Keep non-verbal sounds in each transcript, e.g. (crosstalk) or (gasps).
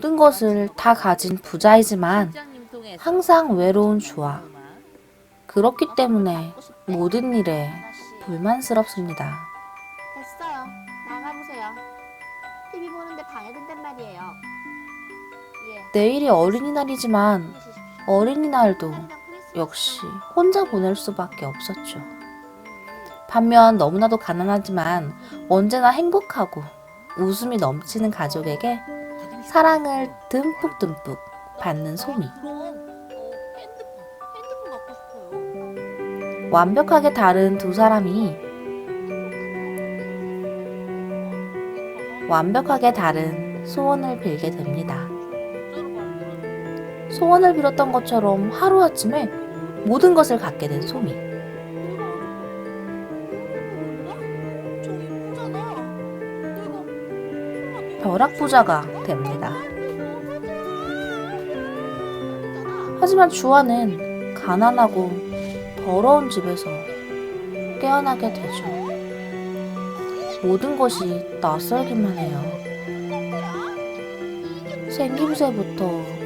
모든 것을 다 가진 부자이지만 항상 외로운 주아. 그렇기 때문에 모든 일에 불만스럽습니다. 됐어요. 나가보세요. TV 보는데 방해된단 말이에요. 예. 내일이 어린이날이지만 어린이날도 역시 혼자 보낼 수밖에 없었죠. 반면 너무나도 가난하지만 언제나 행복하고 웃음이 넘치는 가족에게 사랑을 듬뿍듬뿍 받는 소미. 갖고 싶어요. 완벽하게 다른 두 사람이 완벽하게 다른 소원을 빌게 됩니다. 소원을 빌었던 것처럼 하루아침에 모든 것을 갖게 된 소미. 벼락부자가 됩니다. 하지만 주아는 가난하고 더러운 집에서 깨어나게 되죠. 모든 것이 낯설기만 해요. 생김새부터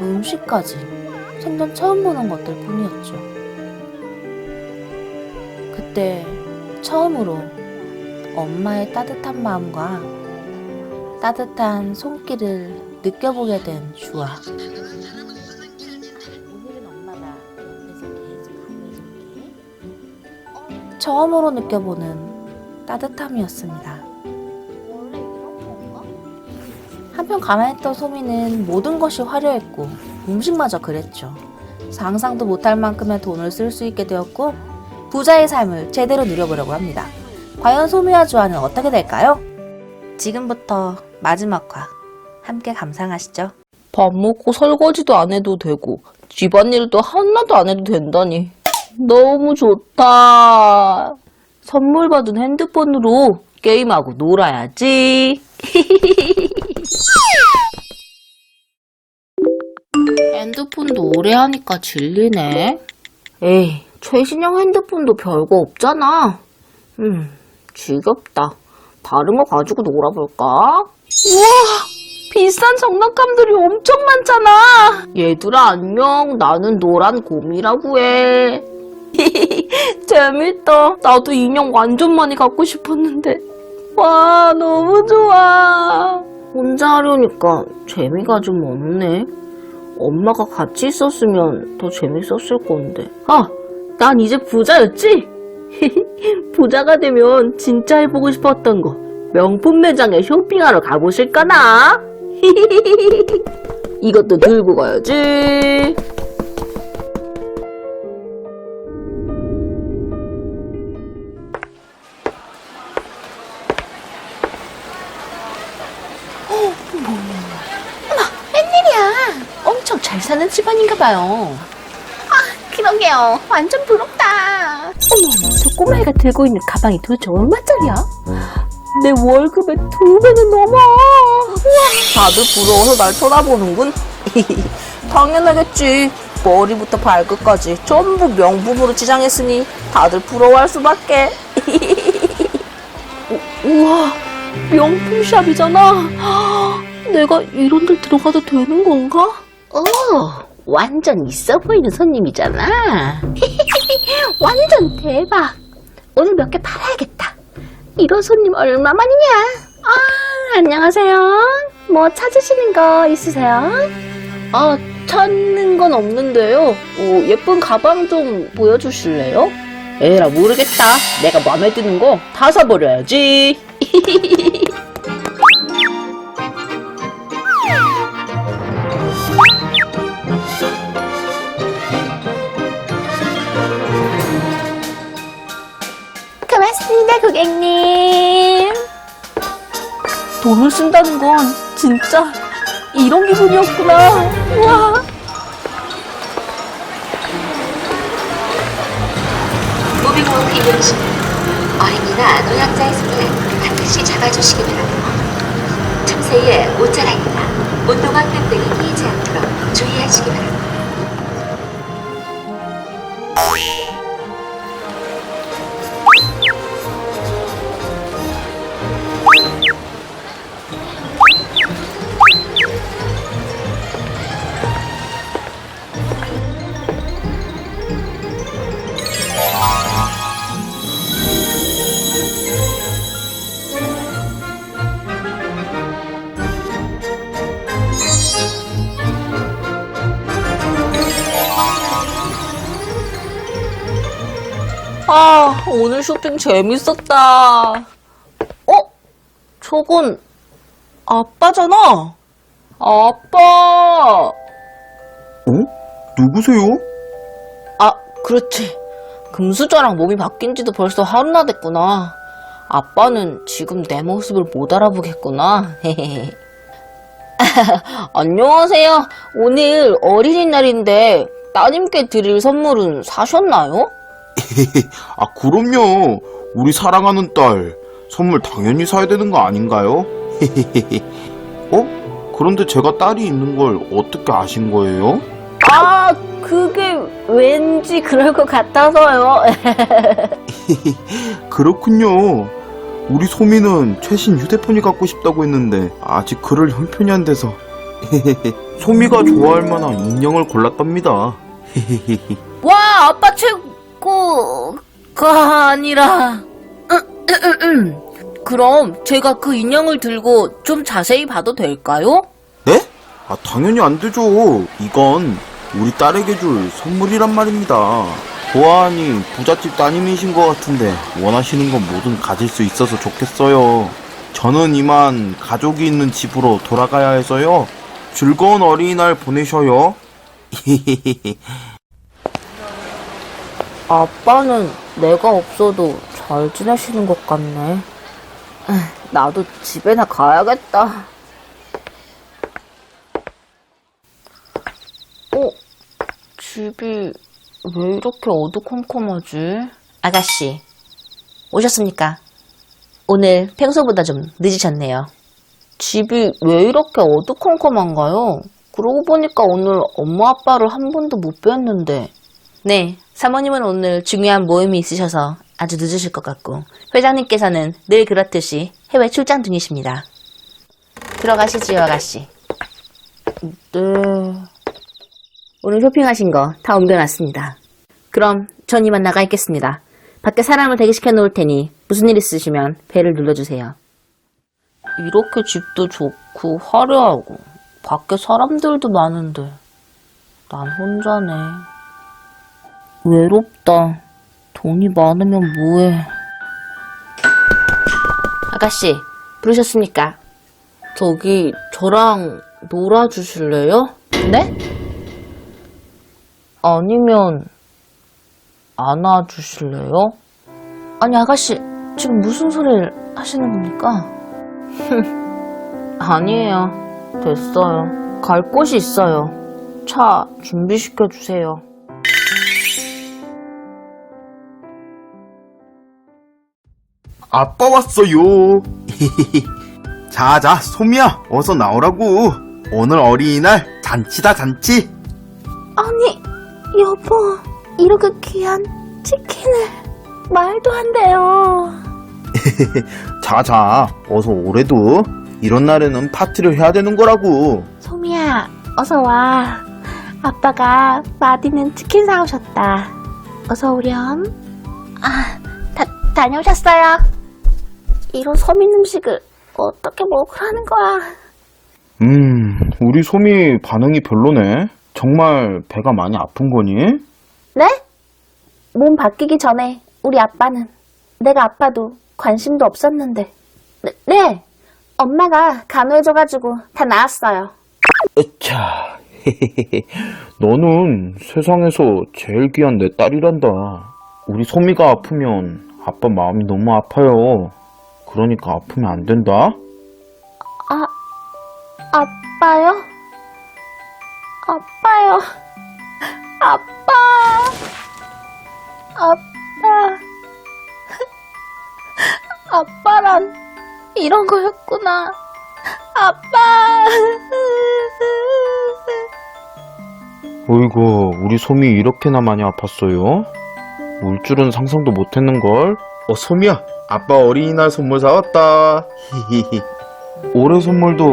음식까지 생전 처음 보는 것들 뿐이었죠. 그때 처음으로 엄마의 따뜻한 마음과 따뜻한 손길을 느껴보게 된 주아. 처음으로 느껴보는 따뜻함이었습니다. 한편 가만했던 소미는 모든 것이 화려했고 음식마저 그랬죠. 상상도 못할 만큼의 돈을 쓸 수 있게 되었고 부자의 삶을 제대로 누려보려고 합니다. 과연 소미와 주아는 어떻게 될까요? 지금부터 마지막화 함께 감상하시죠. 밥 먹고 설거지도 안 해도 되고 집안일도 하나도 안 해도 된다니 너무 좋다. 선물 받은 핸드폰으로 게임하고 놀아야지. (laughs) 핸드폰도 오래 하니까 질리네. 에이, 최신형 핸드폰도 별거 없잖아. 음, 지겹다. 다른 거 가지고 놀아볼까? 우와, 비싼 장난감들이 엄청 많잖아. 얘들아 안녕. 나는 노란 곰이라고 해. (laughs) 재밌다. 나도 인형 완전 많이 갖고 싶었는데. 와 너무 좋아. 혼자 하려니까 재미가 좀 없네. 엄마가 같이 있었으면 더 재밌었을 건데. 아, 난 이제 부자였지? (laughs) 부자가 되면 진짜 해보고 싶었던 거. 명품 매장에 쇼핑하러 가보실까나? (laughs) 이것도 들고 가야지. 웬일이야? 엄청 잘 사는 집안인가 봐요. 그러게요. 완전 부럽다. 어머, 저 꼬마애가 들고 있는 가방이 도대체 얼마짜리야? 내 월급의 두 배는 넘어. 다들 부러워서 날 쳐다보는군. (laughs) 당연하겠지. 머리부터 발끝까지 전부 명품으로 치장했으니 다들 부러워할 수밖에. (laughs) 우- 우와, 명품샵이잖아. (gasps) 내가 이런 데 들어가도 되는 건가? 오, 완전 있어 보이는 손님이잖아. (laughs) 완전 대박. 오늘 몇 개 팔아야겠다. 이런 손님 얼마만이냐? 아, 안녕하세요. 뭐 찾으시는 거 있으세요? 아, 찾는 건 없는데요. 어, 예쁜 가방 좀 보여주실래요? 에라, 모르겠다. 내가 마음에 드는 거 다 사버려야지. (laughs) 고객님. 돈을 쓴다는 건 진짜 이런 기분이었구나. 와. 어린이나 노약자의 손을 반드시 잡아주시기 바랍니다. 틈새에 옷자락이나 운동화 끈 등이 끼이지 않도록 주의하시기 바랍니다. 오늘 쇼핑 재밌었다. 어? 저건 아빠잖아. 아빠. 어? 누구세요? 아, 그렇지. 금수저랑 몸이 바뀐 지도 벌써 하루나 됐구나. 아빠는 지금 내 모습을 못 알아보겠구나. (laughs) 안녕하세요. 오늘 어린이날인데 따님께 드릴 선물은 사셨나요? (laughs) 아, 그럼요. 우리 사랑하는 딸. 선물 당연히 사야 되는 거 아닌가요? (laughs) 어? 그런데 제가 딸이 있는 걸 어떻게 아신 거예요? 아, 그게 왠지 그럴 것 같아서요. (laughs) 그렇군요. 우리 소미는 최신 휴대폰이 갖고 싶다고 했는데 아직 그럴 형편이 안 돼서 소미가 좋아할 만한 인형을 골랐답니다. 와, 아빠 최고 가 아니라. 그럼 제가 그 인형을 들고 좀 자세히 봐도 될까요? 네? 아, 당연히 안 되죠. 이건 우리 딸에게 줄 선물이란 말입니다. 보아하니 부잣집 따님이신 것 같은데 원하시는 건 뭐든 가질 수 있어서 좋겠어요. 저는 이만 가족이 있는 집으로 돌아가야 해서요. 즐거운 어린이날 보내셔요. (laughs) 아빠는 내가 없어도 잘 지내시는 것 같네. (laughs) 나도 집에나 가야겠다. 어? 집이 왜 이렇게 어두컴컴하지? 아가씨, 오셨습니까? 오늘 평소보다 좀 늦으셨네요. 집이 왜 이렇게 어두컴컴한가요? 그러고 보니까 오늘 엄마 아빠를 한 번도 못 뵀는데. 네, 사모님은 오늘 중요한 모임이 있으셔서 아주 늦으실 것 같고, 회장님께서는 늘 그렇듯이 해외 출장 중이십니다. 들어가시지요, 아가씨. 네. 오늘 쇼핑하신 거 다 옮겨놨습니다. 그럼 전 이만 나가 있겠습니다. 밖에 사람을 대기시켜 놓을 테니 무슨 일 있으시면 배를 눌러주세요. 이렇게 집도 좋고 화려하고 밖에 사람들도 많은데 난 혼자네. 외롭다. 돈이 많으면 뭐해. 아가씨, 부르셨습니까? 저기 저랑 놀아주실래요? 네? 아니면 안아주실래요? 아니, 아가씨, 지금 무슨 소리를 하시는 겁니까? (laughs) 아니에요. 됐어요. 갈 곳이 있어요. 차 준비시켜 주세요. 아빠 왔어요. 자자, 소미야, 어서 나오라고. 오늘 어린이날 잔치다 잔치. 아니, 여보, 이렇게 귀한 치킨을 말도 안 돼요. (laughs) 자자, 어서 오래도. 이런 날에는 파티를 해야 되는 거라고. 소미야, 어서 와. 아빠가 맛있는 치킨 사오셨다. 어서 오렴. 아, 다, 다녀오셨어요. 이런 서민 음식을 어떻게 먹으라는 거야? 음, 우리 소미 반응이 별로네. 정말 배가 많이 아픈 거니? 네? 몸 바뀌기 전에 우리 아빠는 내가 아파도 관심도 없었는데. 네, 네. 엄마가 간호해줘가지고 다 나았어요. 으차. (laughs) 너는 세상에서 제일 귀한 내 딸이란다. 우리 소미가 아프면 아빠 마음이 너무 아파요. 그러니까 아프면 안 된다. 아, 아빠요? 아빠요. 아빠. 아빠. 아빠란 이런 거였구나. 아빠. 어이구, 우리 소미 이렇게나 많이 아팠어요? 울 줄은 상상도 못했는걸? 어, 소미야, 아빠 어린이날 선물 사왔다. 히히히. 올해 선물도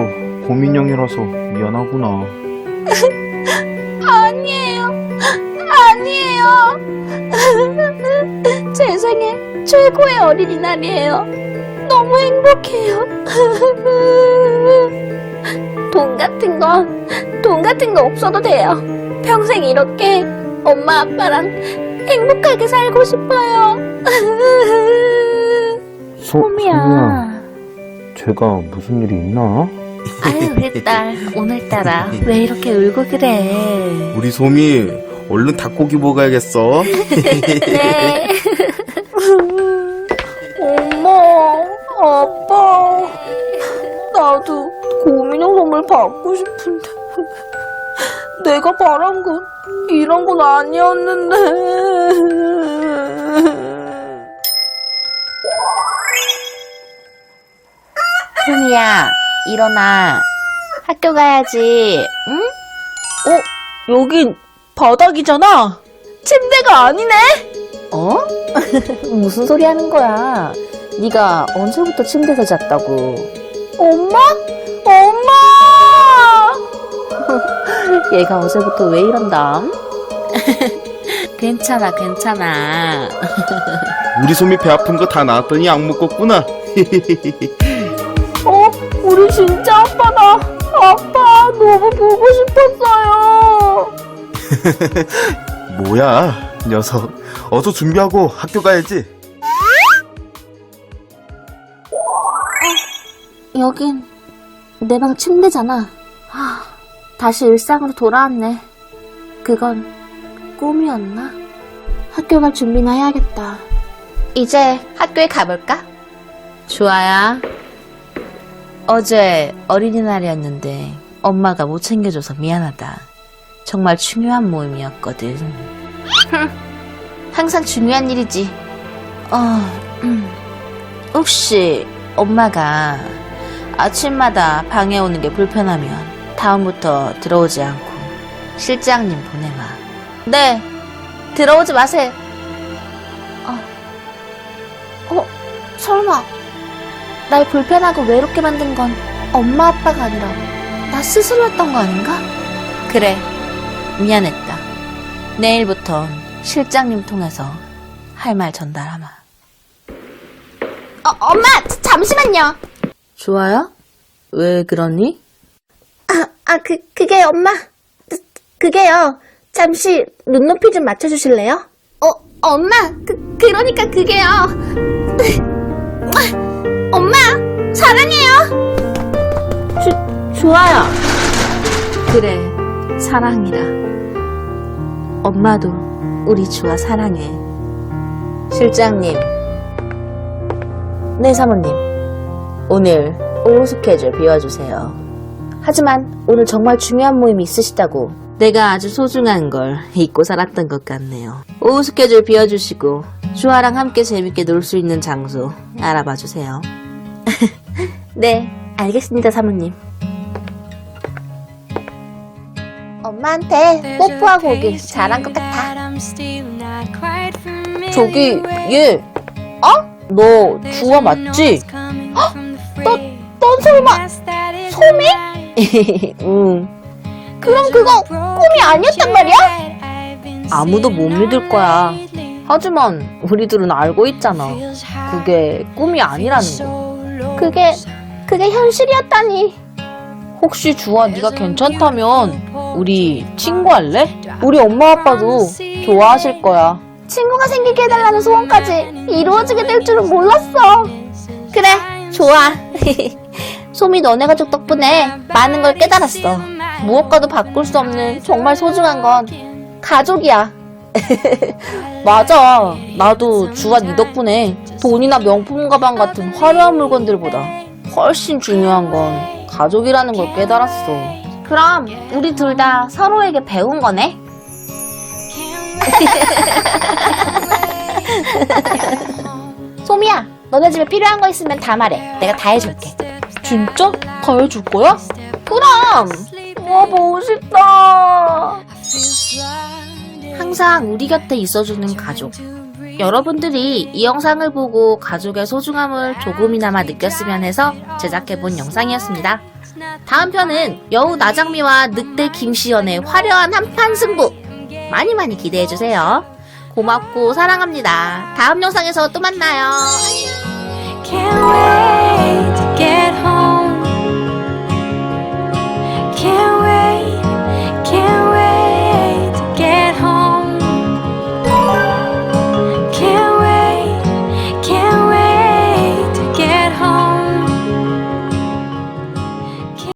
고민형이라서 미안하구나. (laughs) 아니에요. 아니에요. (laughs) 제 생애 최고의 어린이날이에요. 너무 행복해요. (laughs) 돈 같은 건, 돈 같은 거 없어도 돼요. 평생 이렇게 엄마 아빠랑 행복하게 살고 싶어요. 소, 소미야. 제가 무슨 일이 있나? 아유, 우리 딸. 오늘따라 왜 이렇게 울고 그래? 우리 소미 얼른 닭고기 먹어야겠어. (laughs) 네. 엄마, 아빠. 나도 고민형 선물 받고 싶은데. 내가 바란 건 이런 건 아니었는데. 소미야, 일어나. 학교 가야지. 응? 어? 여긴 바닥이잖아. 침대가 아니네. 어? (laughs) 무슨 소리 하는 거야? 네가 언제부터 침대에서 잤다고? 엄마? 엄마! (laughs) 얘가 어제부터 왜 이런담? (laughs) 괜찮아, 괜찮아. 우리 소미 배 아픈 거 다 나았더니 약 먹었구나. 어? 진짜 아빠다. 아빠, 너무 보고 싶었어요. (laughs) 뭐야, 녀석. 어서 준비하고 학교 가야지. 여긴 내 방 침대잖아. 하, 다시 일상으로 돌아왔네. 그건 꿈이었나? 학교 갈 준비나 해야겠다. 이제 학교에 가볼까? 좋아야. 어제 어린이날이었는데 엄마가 못 챙겨줘서 미안하다. 정말 중요한 모임이었거든. (laughs) 항상 중요한 일이지. 어, 음. 혹시 엄마가 아침마다 방에 오는 게 불편하면 다음부터 들어오지 않고 실장님 보내마. 네, 들어오지 마세요. 설마 날 불편하고 외롭게 만든 건 엄마 아빠가 아니라 나 스스로였던 거 아닌가? 그래, 미안했다. 내일부턴 실장님 통해서 할 말 전달하마. 어, 엄마 자- 잠시만요. 좋아요? 왜 그러니? 아그 그게 엄마 그, 그게요. 잠시 눈높이 좀 맞춰주실래요? 어 엄마 그 그러니까 그게요. 사랑해요. 좋아요. 그래, 사랑이라. 엄마도 우리 주아 사랑해. 실장님. 네, 사모님. 오늘 오후 스케줄 비워주세요. 하지만 오늘 정말 중요한 모임이 있으시다고. 내가 아주 소중한 걸 잊고 살았던 것 같네요. 오후 스케줄 비워주시고 주아랑 함께 재밌게 놀 수 있는 장소 알아봐 주세요. 네, 알겠습니다, 사모님. 엄마한테 뽀뽀하고 오길 잘한 것 같아. 저기, 얘. 어? 너 주아 맞지? 너, 넌 설마 소미? 응. (laughs) 그럼 그거 꿈이 아니었단 말이야? 아무도 못 믿을 거야. 하지만 우리들은 알고 있잖아. 그게 꿈이 아니라는 거. 그게 그게 현실이었다니. 혹시 주아 네가 괜찮다면 우리 친구 할래? 우리 엄마 아빠도 좋아하실 거야. 친구가 생기게 해달라는 소원까지 이루어지게 될 줄은 몰랐어. 그래, 좋아. (laughs) 소미 너네 가족 덕분에 많은 걸 깨달았어. 무엇과도 바꿀 수 없는 정말 소중한 건 가족이야. (laughs) 맞아. 나도 주아 네 덕분에 돈이나 명품 가방 같은 화려한 물건들보다 훨씬 중요한 건 가족이라는 걸 깨달았어. 그럼 우리 둘 다 서로에게 배운 거네. (laughs) 소미야, 너네 집에 필요한 거 있으면 다 말해. 내가 다 해줄게. 진짜? 다 해줄 거야? 그럼. 와, 멋있다. 항상 우리 곁에 있어주는 가족. 여러분들이 이 영상을 보고 가족의 소중함을 조금이나마 느꼈으면 해서 제작해본 영상이었습니다. 다음 편은 여우 나장미와 늑대 김시연의 화려한 한판 승부 많이 많이 기대해주세요. 고맙고 사랑합니다. 다음 영상에서 또 만나요. Can't wait to get home. Can't